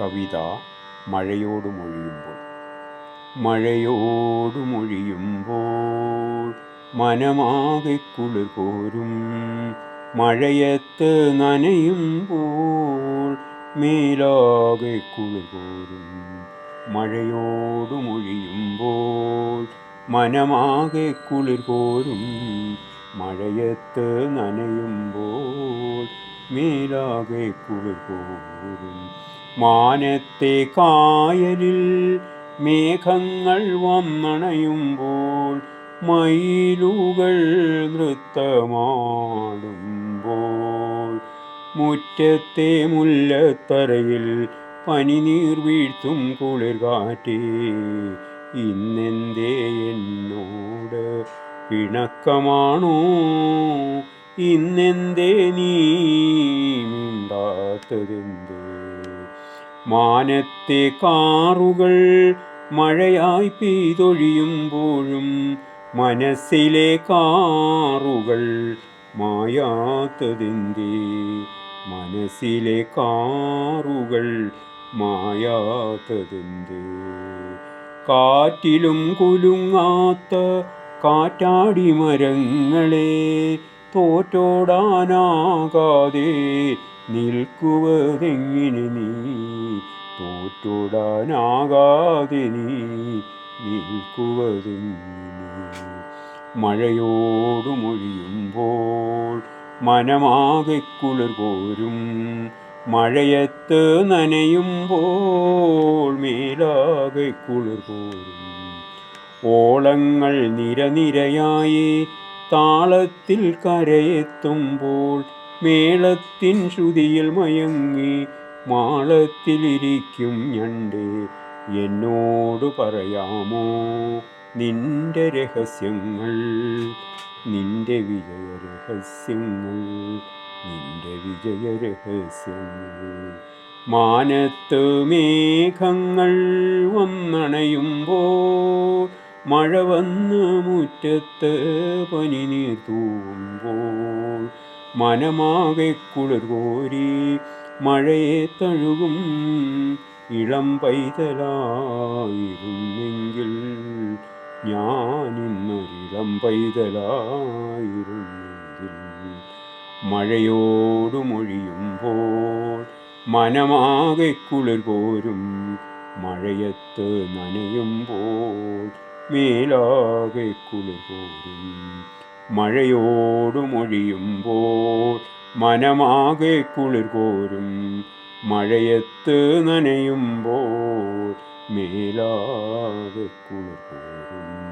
കവിത മഴയോട് മൊഴിയുമ്പോൾ. മഴയോട് മൊഴിയുമ്പോൾ മനമാകെ കുളിർ കോരും. മഴയത്ത് നനയുമ്പോൾ മേലാകെ കുളിർ കോരും. മഴയോട് മൊഴിയുമ്പോൾ മനമാകെ കുളിർ കോരും. മഴയത്ത് നനയുമ്പോൾ മേലാകെ കുളിർ കോരും മാനത്തെ കായലിൽ മേഘങ്ങൾ വന്നണയുമ്പോൾ മയിലുകൾ നൃത്തമാടുമ്പോൾ മുറ്റത്തെ മുല്ലത്തറയിൽ പനിനീർ വീഴ്ത്തും കുളിർ കാറ്റേ ഇന്നെന്തേ എന്നോട് പിണക്കമാണോ? ഇന്നെന്തേ നീ മാനത്തെ കാറുകൾ മഴയായി പെയ്തൊഴിയുമ്പോഴും മനസ്സിലെ കാറുകൾ മായാത്തതെന്തേ? മനസ്സിലെ കാറുകൾ മായാത്തതെന്ത്? കാറ്റിലും കുലുങ്ങാത്ത കാറ്റാടി മരങ്ങളെ തോറ്റോടാനാകാതെ നിൽക്കുവതെങ്ങനെ നീ? തോറ്റോടാനാകാതെ നീ നിൽക്കുവതെങ്ങനെ മഴയോടു മൊഴിയുമ്പോൾ മനമാകെ കുളിർ പോരും മഴയത്ത് നനയുമ്പോൾ മേലാകെ കുളിർ പോരും ഓളങ്ങൾ നിരനിരയായി താളത്തിൽ കരയെത്തുമ്പോൾ മേളത്തിൻ ശ്രുതിയിൽ മയങ്ങി മാളത്തിലിരിക്കും ഞണ്ട്. എന്നോട് പറയാമോ നിന്റെ രഹസ്യങ്ങൾ? നിന്റെ വിജയ രഹസ്യങ്ങൾ നിന്റെ വിജയ രഹസ്യങ്ങൾ മാനത്ത് മേഘങ്ങൾ വന്നണയുമ്പോൾ മഴ വന്ന് മുറ്റത്ത് പനി തൂവുമ്പോൾ മനമാകെ കുളിർ കോരി മഴയെ തഴുകും. ഇളം പൈതലായിരുന്നെങ്കിൽ ഞാനിന്നൊരിളം പൈതലായിരുന്നെങ്കിൽ. മഴയോടു മൊഴിയുമ്പോൾ മനമാകെ കുളിർ കോരും. മഴയത്ത് നനയുമ്പോൾ മേലാകെ കുളിപോരും മഴയോട് മൊഴിയുമ്പോൾ മനമാകെ കുളിർ കോരും മഴയത്ത് നനയുമ്പോൾ മേലാകെ കുളിർ കോരും